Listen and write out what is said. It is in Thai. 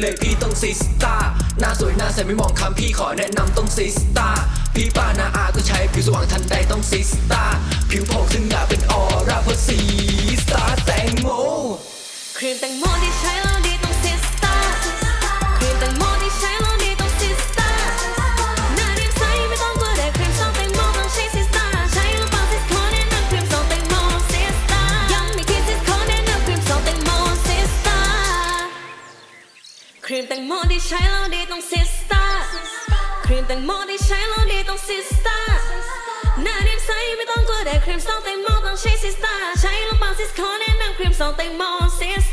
เลยพี่ต้องซิสตาหน้าสวยหน้าใสไม่มองคำพี่ขอแนะนำต้องซิสตาพี่ป้านาอาก็ใช้ผิวสว่างทันใดต้องซิสตาผิวโผล่ถึงอยากเป็นออร่าเพราะซีสตาแตงโมครีมแตงโมที่ใช้แล้วดี ครีมแตงโมที่ใช้แล้วดีต้องซิสตาครีมแตงโมที่ใช้แล้วดีต้องซิสตาหน้าเรียใสไม่ต้องกลัวแดดครีมซองแตงโมต้องใช้ซิสตาใช้แล้วปังซิสขอแนะนำครีมซองแตงโมซิส